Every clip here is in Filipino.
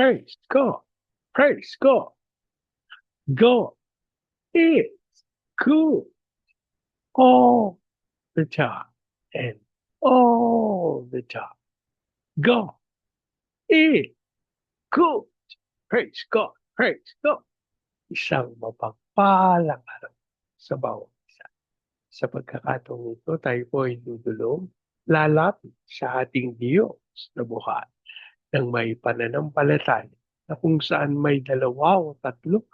Praise God. Praise God. God is good all the time and all the time. God is good. Praise God. Praise God. Isang mapagpalang araw sa bawat isa. Sa pagkakataong ito, tayo po ay dudulong lalapit sa ating Diyos na buhay ng may pananampalataya na kung saan may dalawa o tatlo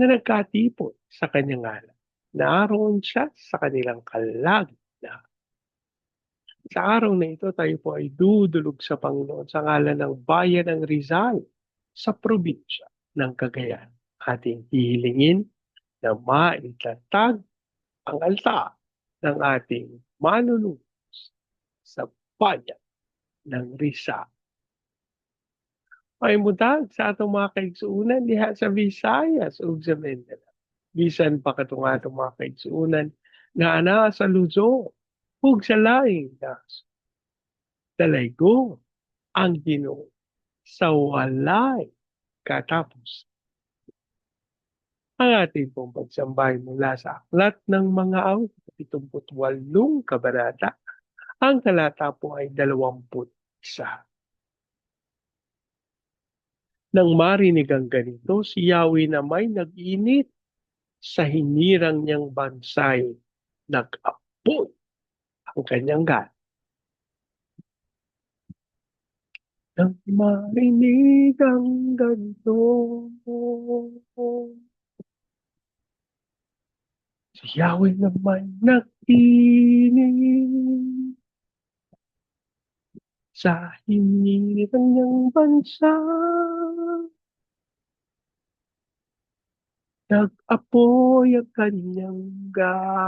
na nagkatipon sa kanyang ngalan. Naroon siya sa kanilang kalagitnaan. Sa araw na ito, tayo po ay dudulog sa Panginoon sa ngalan ng bayan ng Rizal sa probinsya ng Cagayan. Ating hihilingin na maitatag ang alta ng ating manunubos sa bayan ng Rizal. Ay mutag sa atong mga kaigsuunan diha sa Visayas ug sa Mindanao. Bisan pa katong atong mga kaigsuunan nga ana sa Luzon ug sa laing das. Dalaygo ang Ginoo sa walay katapos. Ang ating pong pagsambay mula sa aklat ng mga awit, 78 kabanata, ang talata po ay 21. Nang marinig ang ganito, si Yahweh na may nag-init sa hinirang niyang bansay, nag-apoy ang kanyang gat. Nang marinig ang ganito, si Yahweh na may nag-init sa hinirang niyang bansa. Nag-apoy ang kanyang galing.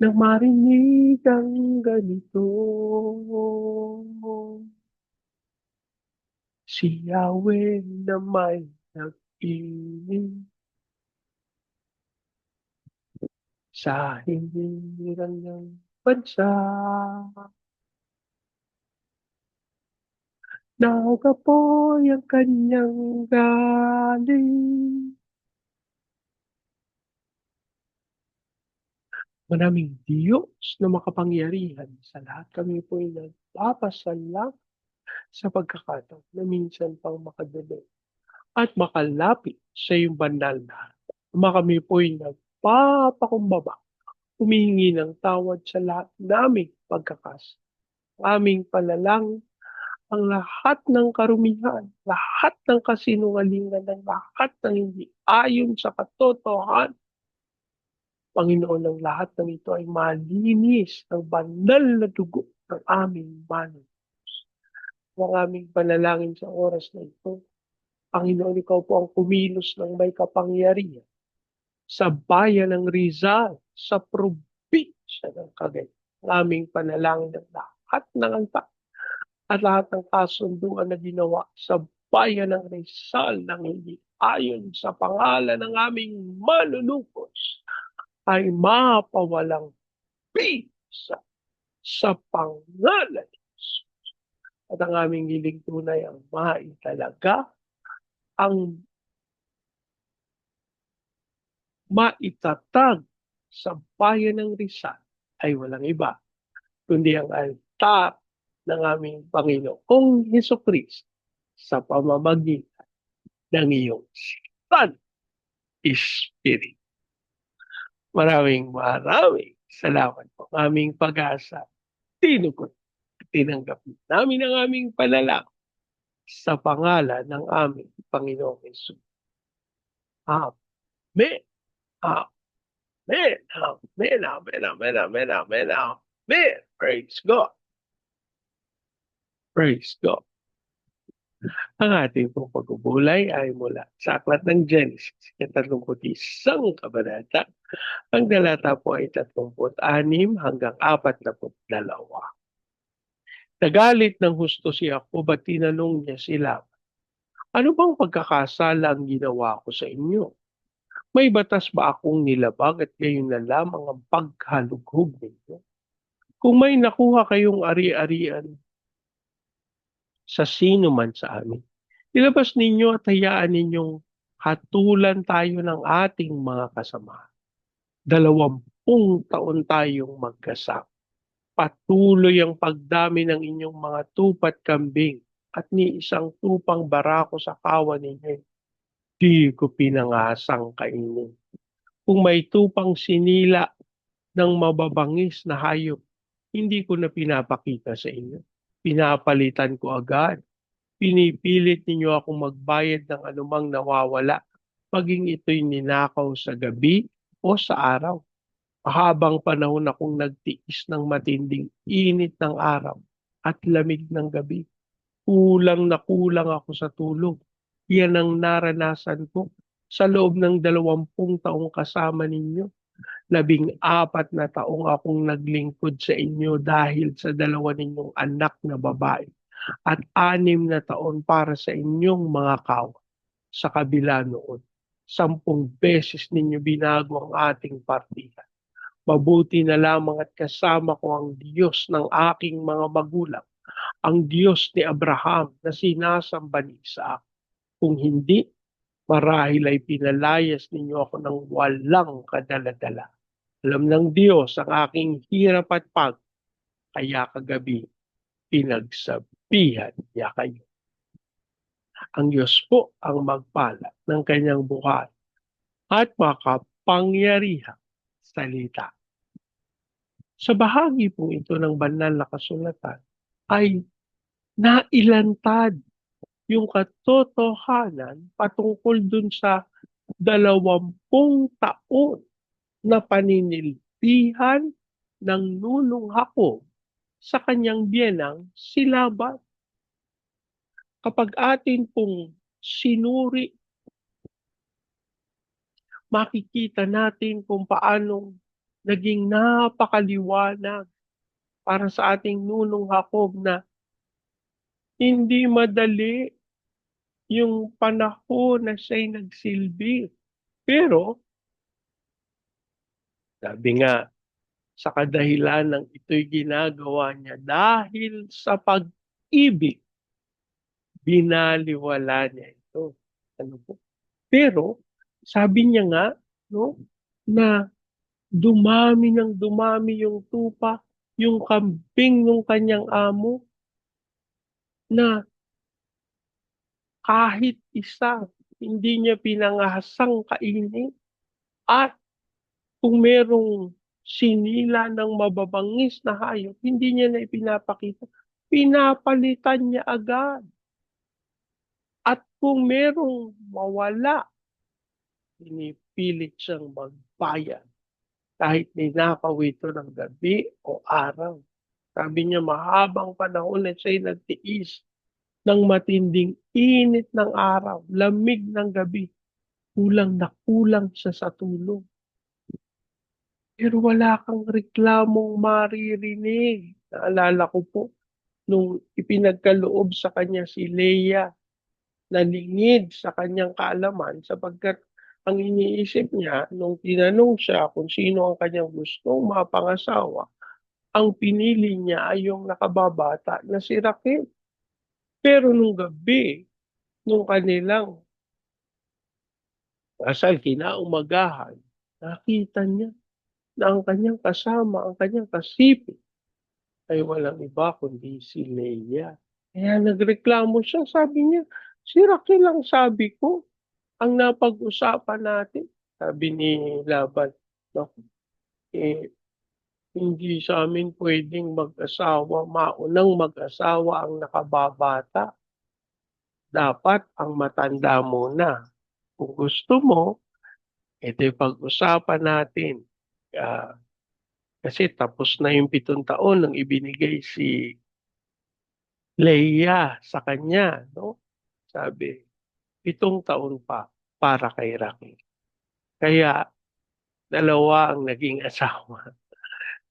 Nang marinig ang ganito, si Yahweh na may nag-inig sa hinirang niyang bansa. Nagapoy ang kanyang galing. Maraming Diyos na makapangyarihan sa lahat kami po ay nagpapasalam sa pagkakataon na minsan pang makadali at makalapit sa iyong banal na kami po ay nagpapakumbaba, humihingi ng tawad sa lahat naming pagkakas. Aming palalang ang lahat ng karumihan, lahat ng kasinungalingan, ng lahat ng hindi ayon sa katotohanan. Panginoon, ng lahat ng ito ay malinis ng banal na dugo ng aming manos. Ang aming panalangin sa oras na ito, Panginoon, ikaw po ang kumilos ng may kapangyarihan sa bayan ng Rizal, sa probinsya ng Cagayan. Aming panalangin ng lahat ng anta at lahat ng kasunduan na ginawa sa bayan ng Rizal ng hindi ayon sa pangalan ng aming manunukos ay mapawalang bisa sa pangalan. At ang aming hiling tunay ang maitalaga ang maitatag sa bayan ng Rizal ay walang iba kundi ang altar ng aming Panginoong Heso Kristo sa pamamagitan ng iyong Son Spirit. Maraming maraming salamat po. Aming pag-asa, tinugot, tinanggap namin ang aming panalangin sa pangalan ng aming Panginoong Yesus. Amen. Amen. Amen. Amen. Amen. Amen. Amen. Amen. Praise God. Praise God. Ang ating pong pagbubulay ay mula sa aklat ng Genesis, isang kabanata. Ang dalata po ay 36 hanggang 42. Nagalit ng husto si Jacob at tinanong niya sila, Ano bang pagkakasala ang ginawa ko sa inyo? May batas ba akong nilabag at gayon na lamang ang paghalughog ninyo? Kung may nakuha kayong ari-arian sa sino man sa amin. Ilabas ninyo at hayaan ninyong hatulan tayo ng ating mga kasama. Dalawampung taon tayong magkasama. Patuloy ang pagdami ng inyong mga tupat kambing at ni isang tupang barako sa kawan ninyo. Di ko pinangasang kainin. Kung may tupang sinila ng mababangis na hayop, hindi ko na pinapakita sa inyo. Pinapalitan ko agad. Pinipilit ninyo akong magbayad ng anumang nawawala, maging ito'y ninakaw sa gabi o sa araw. Mahabang panahon akong nagtiis ng matinding init ng araw at lamig ng gabi. Kulang na kulang ako sa tulog. Yan ang naranasan ko sa loob ng dalawampung taong kasama ninyo. Labing apat na taong akong naglingkod sa inyo dahil sa dalawa ninyong anak na babae at anim na taon para sa inyong mga kawa. Sa kabila noon, sampung beses ninyo binago ang ating partida. Mabuti na lamang at kasama ko ang Diyos ng aking mga magulang, ang Diyos ni Abraham na sinasamba ni Isaac. Kung hindi, marahil ay pinalayas ninyo ako ng walang kadaladala. Alam ng Diyos ang aking hirap at pag, kaya kagabi pinagsabihan niya kayo. Ang Diyos po ang magpala ng kanyang buhay at makapangyarihan salita. Sa bahagi po ito ng banal na kasulatan ay nailantad yung katotohanan patungkol dun sa dalawampung taon na paninilbihan ng nunong Hakob sa kanyang biyenang si Laban. Kapag atin pong sinuri makikita natin kung paanong naging napakaliwanag para sa ating nunong Hakob na hindi madali yung panahon na siya'y nagsilbi. Pero, sabi nga, sa kadahilan ng ito'y ginagawa niya dahil sa pag-ibig, binaliwala niya ito. Ano po? Pero, sabi niya nga, no, na dumami ng dumami yung tupa, yung kambing ng kanyang amo, na kahit isa hindi niya pinangahasang kainin at kung merong sinila ng mababangis na hayop, hindi niya na ipinapakita. Pinapalitan niya agad. At kung merong mawala pinipilit siyang magbayad kahit ninakaw ito ng gabi o araw. Sabi niya, mahabang panahon na siya'y nagtiis ng matinding init ng araw, lamig ng gabi, kulang na kulang siya sa tulog. Pero wala kang reklamong maririnig. Naalala ko po, nung ipinagkaloob sa kanya si Leia, nalingid sa kanyang kaalaman sapagkat ang iniisip niya, nung tinanong siya kung sino ang kanyang gustong mapangasawa, ang pinili niya ay yung nakababata na si Raquel. Pero nung gabi, nung kanilang kasal kinaumagahan, nakita niya na ang kanyang kasama, ang kanyang kasipit, ay walang iba kundi si Leia. Kaya nagreklamo siya, sabi niya, si Raquel ang sabi ko, ang napag-usapan natin, sabi ni Laban, no? eh, hindi sa amin pwedeng mag-asawa, maunang mag-asawa ang nakababata. Dapat ang matanda muna. Kung gusto mo, ito pag-usapan natin. Uh, kasi tapos na yung pitong taon nang ibinigay si Leia sa kanya. No? Sabi, pitong taon pa para kay Raquel. Kaya dalawa ang naging asawa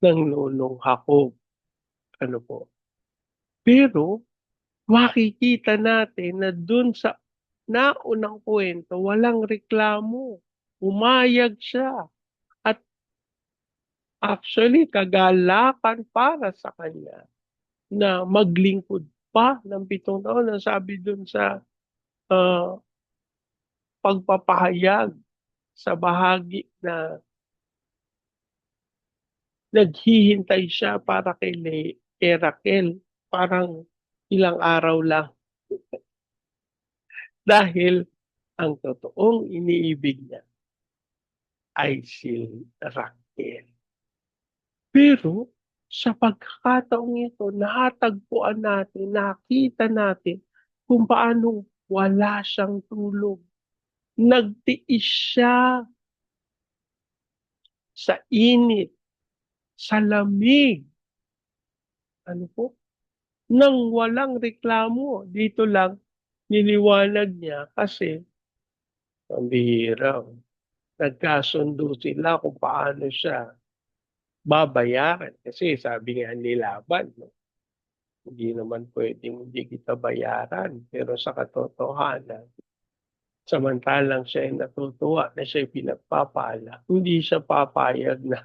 ng nunong Jacob. Ano po? Pero makikita natin na dun sa naunang kwento, walang reklamo. Umayag siya. At actually, kagalakan para sa kanya na maglingkod pa ng pitong taon. Ang sabi dun sa uh, pagpapahayag sa bahagi na naghihintay siya para kay, Le, kay Raquel. Parang ilang araw lang. Dahil ang totoong iniibig niya ay si Raquel. Pero sa pagkakataong ito, nahatagpuan natin, nakita natin kung paano wala siyang tulog. Nagtiis siya sa init, sa lamig. Ano po? Nang walang reklamo. Dito lang, niliwanag niya kasi ang bihira. Nagkasundo sila kung paano siya babayaran. Kasi sabi nga nilaban, no? hindi naman pwedeng hindi kita bayaran. Pero sa katotohanan, samantalang siya ay natutuwa na siya pinagpapala, hindi siya papayag na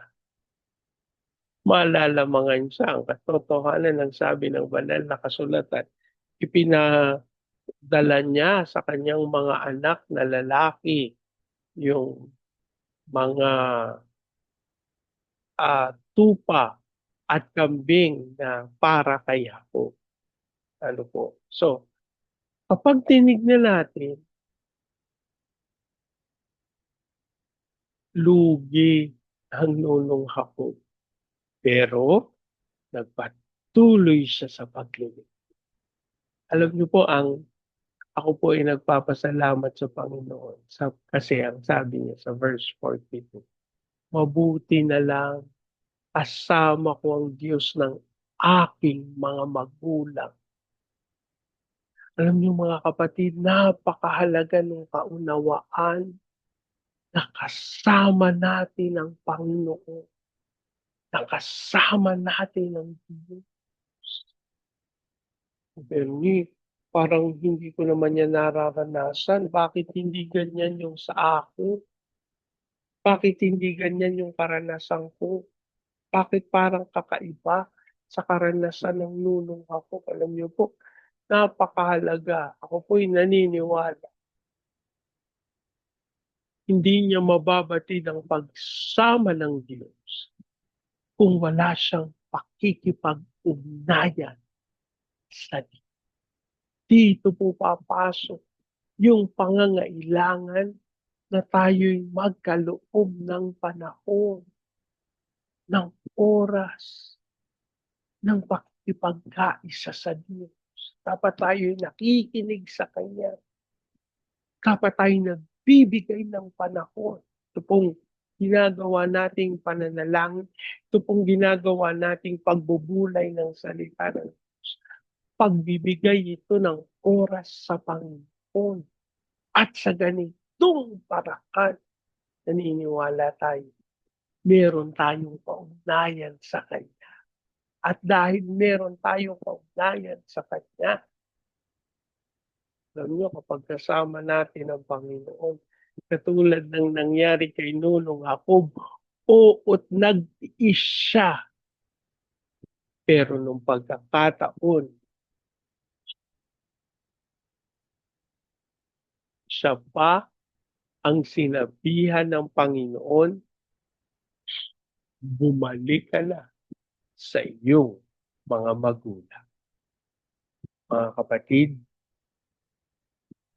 malalamangan siya. Ang katotohanan ng sabi ng banal na kasulatan, ipinadala niya sa kanyang mga anak na lalaki yung mga uh, tupa at kambing na para kay Jacob. Ano po? So, kapag tinignan natin, lugi ang nunong Jacob. Pero, nagpatuloy siya sa paglilingkod. Alam niyo po, ang ako po ay nagpapasalamat sa Panginoon sa, kasi ang sabi niya sa verse 42, mabuti na lang kasama ko ang Diyos ng aking mga magulang. Alam niyo mga kapatid, napakahalaga ng kaunawaan na kasama natin ang Panginoon. Na kasama natin ang Diyos. Bernie, parang hindi ko naman yan nararanasan. Bakit hindi ganyan yung sa akin? Bakit hindi ganyan yung karanasan ko? Bakit parang kakaiba sa karanasan ng nunong ako? Alam niyo po, napakahalaga. Ako po'y naniniwala. Hindi niya mababatid ang pagsama ng Diyos kung wala siyang pakikipag-ugnayan sa. Dito po papasok yung pangangailangan na tayo'y magkaloob ng panahon ng oras ng pakipagkaisa sa Diyos. Dapat tayo nakikinig sa Kanya. Dapat tayo nagbibigay ng panahon. Ito pong ginagawa nating pananalangin. Ito pong ginagawa nating pagbubulay ng salita ng Diyos. Pagbibigay ito ng oras sa Panginoon. At sa ganitong parakan, naniniwala tayo meron tayong kaugnayan sa Kanya. At dahil meron tayong kaugnayan sa Kanya, alam nyo, kapag kasama natin ang Panginoon, katulad ng nangyari kay Nunong Jacob, uot nagtiis siya. Pero nung pagkakataon, siya pa ang sinabihan ng Panginoon bumalik ka na sa iyong mga magulang. Mga kapatid,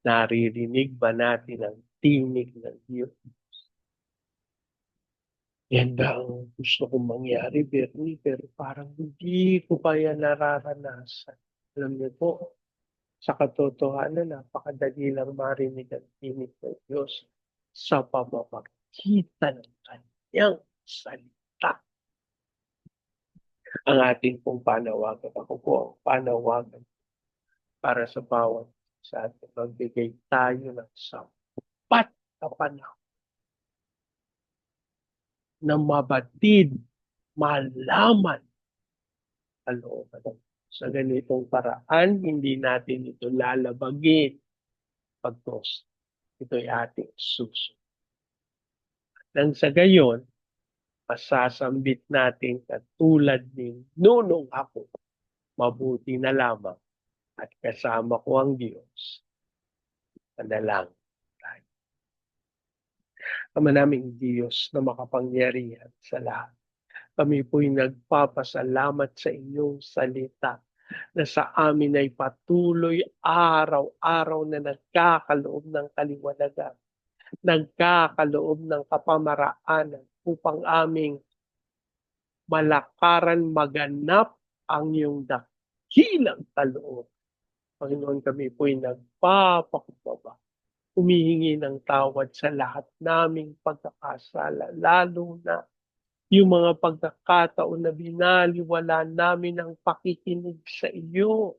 naririnig ba natin ang tinig ng Diyos? Yan ba ang gusto kong mangyari, Bernie? Pero parang hindi ko pa yan nararanasan. Alam niyo po, sa katotohanan, napakadali lang marinig ang tinig ng Diyos sa pamamagitan ng kanyang salita ang ating pong panawagan. Ako po ang panawagan para sa bawat sa atin. Magbigay tayo ng sapat na panahon na mabatid, malaman ang looban sa ganitong paraan, hindi natin ito lalabagin pagtos. Ito'y ating susunod. Nang sa gayon, masasambit natin katulad ni nunong ako, mabuti na lamang at kasama ko ang Diyos. Panalangin. Ama naming Diyos na makapangyarihan sa lahat. Kami po'y nagpapasalamat sa inyong salita na sa amin ay patuloy araw-araw na nagkakaloob ng kaliwanagan, nagkakaloob ng kapamaraanan upang aming malakaran maganap ang iyong dakilang kaloob. Panginoon, kami po'y nagpapakumbaba. Humihingi ng tawad sa lahat naming pagkakasala, lalo na yung mga pagkakataon na binaliwala namin ang pakikinig sa iyo.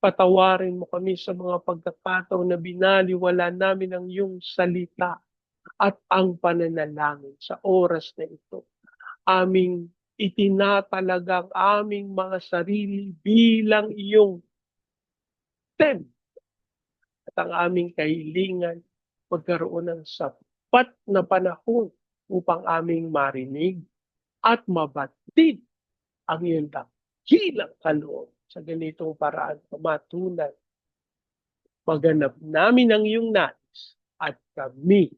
Patawarin mo kami sa mga pagkakataon na binaliwala namin ang iyong salita at ang pananalangin sa oras na ito. Aming itinatalagang aming mga sarili bilang iyong tem. Ang aming kahilingan magkaroon ng sapat na panahon upang aming marinig at mabatid ang iyong dakilang kaloob sa ganitong paraan matunay. Maganap namin ang iyong nais at kami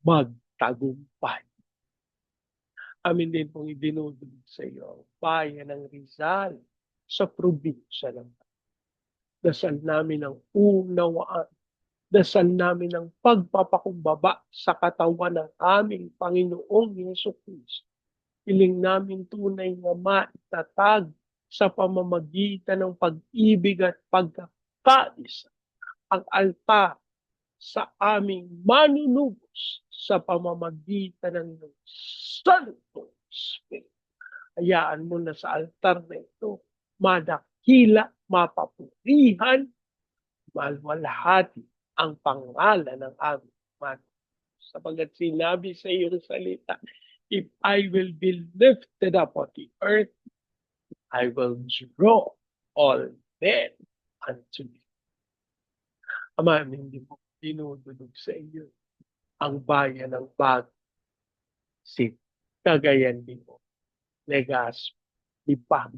magtagumpay. Amin din pong idinudulog sa iyo ang bayan ng Rizal sa probinsya ng Dasal namin ang unawaan. Dasal namin ang pagpapakumbaba sa katawan ng aming Panginoong Yeso Kristo. Hiling namin tunay na maitatag sa pamamagitan ng pag-ibig at pagkakaisa ang altar sa aming manunubos sa pamamagitan ng Santo Spirit. Hayaan mo na sa altar na ito, madakila, mapapurihan, malwalhati ang pangalan ng aming man. Sapagat sinabi sa iyong salita, if I will be lifted up on the earth, I will draw all men unto me. Ama, hindi mo dinudulog sa iyo ang bayan ng Bag, si Cagayan de Oro, Legazpi, Lipa,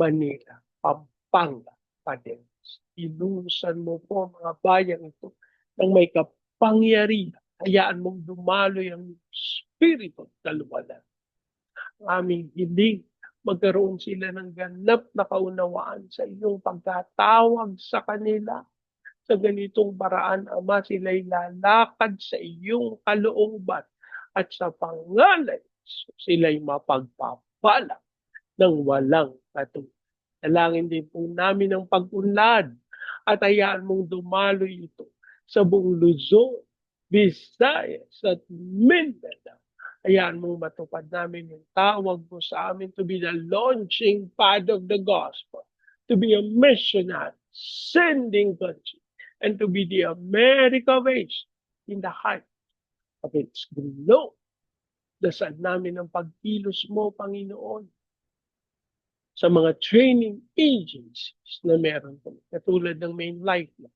Manila, Pampanga, Paderos. Inusan mo po mga bayan ito ng may kapangyarihan. Hayaan mong dumaloy ang Espiritu at kaluwalan. Aming hiling magkaroon sila ng ganap na kaunawaan sa iyong pagkatawag sa kanila sa ganitong paraan, Ama, sila'y lalakad sa iyong kalooban at sa pangalan sila'y mapagpapala ng walang katulad. Dalangin din po namin ang pag-unlad at hayaan mong dumaloy ito sa buong Luzon, Visayas at Mindanao. Hayaan mong matupad namin yung tawag mo sa amin to be the launching pad of the gospel, to be a missionary, sending country, and to be the America Asia in the heart of its glory. Dasal namin ang pagkilos mo, Panginoon, sa mga training agencies na meron kami, katulad ng Main Lifeline,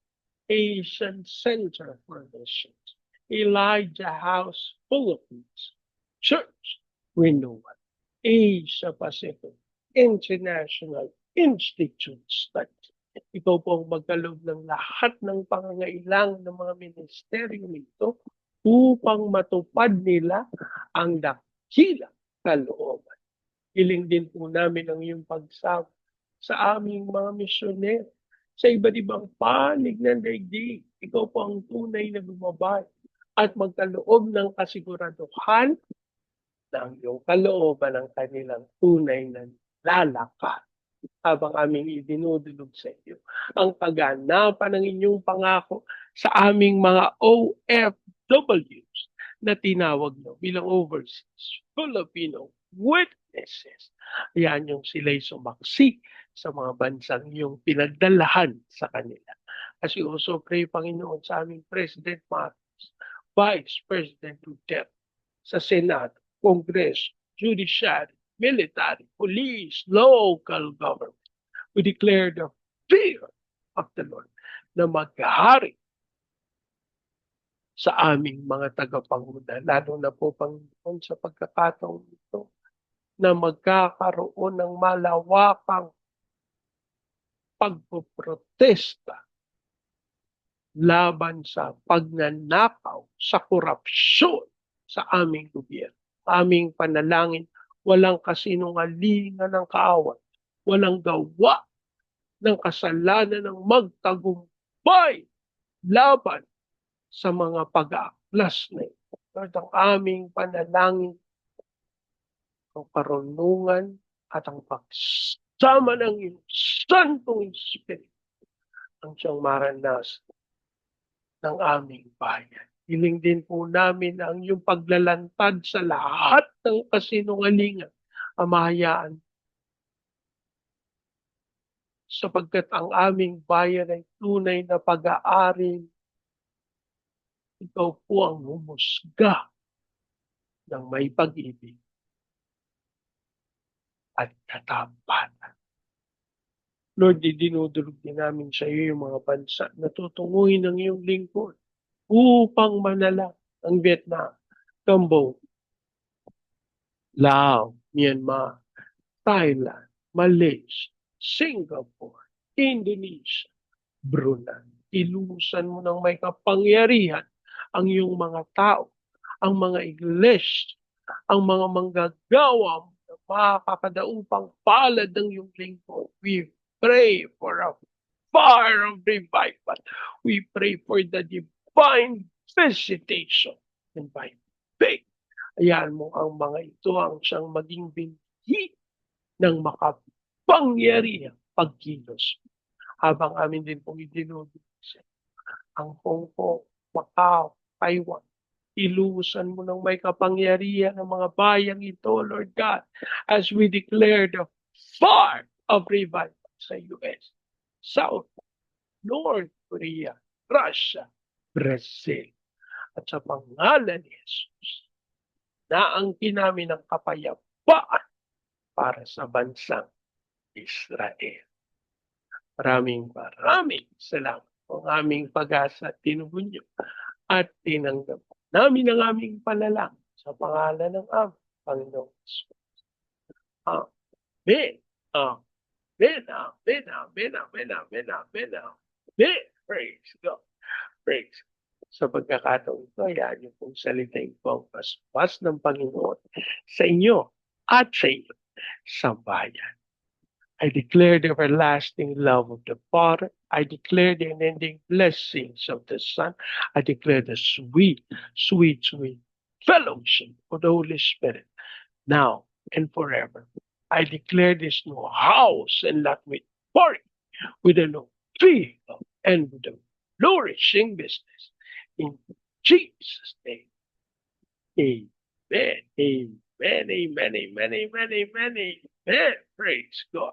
Asian Center for Missions, Elijah House Philippines, Church Renewal, Asia Pacific, International Institute Studies, ikaw po ang magkaloob ng lahat ng pangangailangan ng mga ministeryo nito upang matupad nila ang dakilang kalooban. Hiling din po namin ang iyong pagsama sa aming mga misyoner sa iba't ibang panig ng daigdig. Ikaw po ang tunay na lumabay at magkaloob ng kasiguraduhan ng iyong kalooban ng kanilang tunay na lalakad habang aming idinudulog sa iyo ang kaganapan ng inyong pangako sa aming mga OFWs na tinawag nyo bilang overseas Filipino witnesses. Ayan yung sila'y sumaksi sa mga bansang yung pinagdalahan sa kanila. As we also pray, Panginoon, sa aming President Marcos, Vice President Duterte, sa Senado, Congress, Judiciary, military, police, local government. We declare the fear of the Lord na maghari sa aming mga tagapanguna, lalo na po Panginoon sa pagkakataon ito na magkakaroon ng malawakang pagpoprotesta laban sa pagnanakaw, sa korupsyon sa aming gobyerno. Aming panalangin, walang kasinungalingan ng kaawat, walang gawa ng kasalanan ng magtagumpay laban sa mga pag-aaklas na ito. Lord, ang aming panalangin, ang karunungan at ang pagsama ng iyong Santong Espiritu ang siyang maranas ng aming bayan. Hiling din po namin ang iyong paglalantad sa lahat ng kasinungalingan, amahayaan sapagkat ang aming bayan ay tunay na pag-aari. Ikaw po ang humusga ng may pag-ibig at katapatan. Lord, dinudulog din namin sa iyo yung mga bansa na tutunguhin ng iyong lingkod upang manala ang Vietnam, Cambodia, Laos, Myanmar, Thailand, Malaysia, Singapore, Indonesia, Brunei. Ilusan mo ng may kapangyarihan ang iyong mga tao, ang mga iglesia, ang mga manggagawa makakadaupang palad ng iyong lingkod. We pray for a fire of revival. We pray for the divine visitation and by faith. Ayan mo ang mga ito ang siyang maging binhi ng makapangyarihang pagkilos. Habang amin din pong idinudus ang Hong Kong, Macau, Taiwan, ilusan mo ng may kapangyarihan ng mga bayang ito, Lord God, as we declare the fire of revival sa US, South, North Korea, Russia, Brazil. At sa pangalan ni Jesus, naangkin namin ang kapayapaan para sa bansang Israel. Maraming maraming salamat po ang aming pag-asa at niyo at tinanggap namin ang aming panalang sa pangalan ng aming Panginoon Jesus. Amen. Amen. Amen, amen, amen, amen, amen, amen. Praise God. Praise Sa pagkakataon ito, ayan yung pong salitain ko ang paspas ng Panginoon sa inyo at sa inyo sa bayan. I declare the everlasting love of the Father. I declare the unending blessings of the Son. I declare the sweet, sweet, sweet fellowship of the Holy Spirit now and forever. I declare this new house and lot with party with a new vehicle and with a flourishing business. In Jesus' name. Amen. Amen. Amen. Amen. Amen. Amen. Amen. Praise God.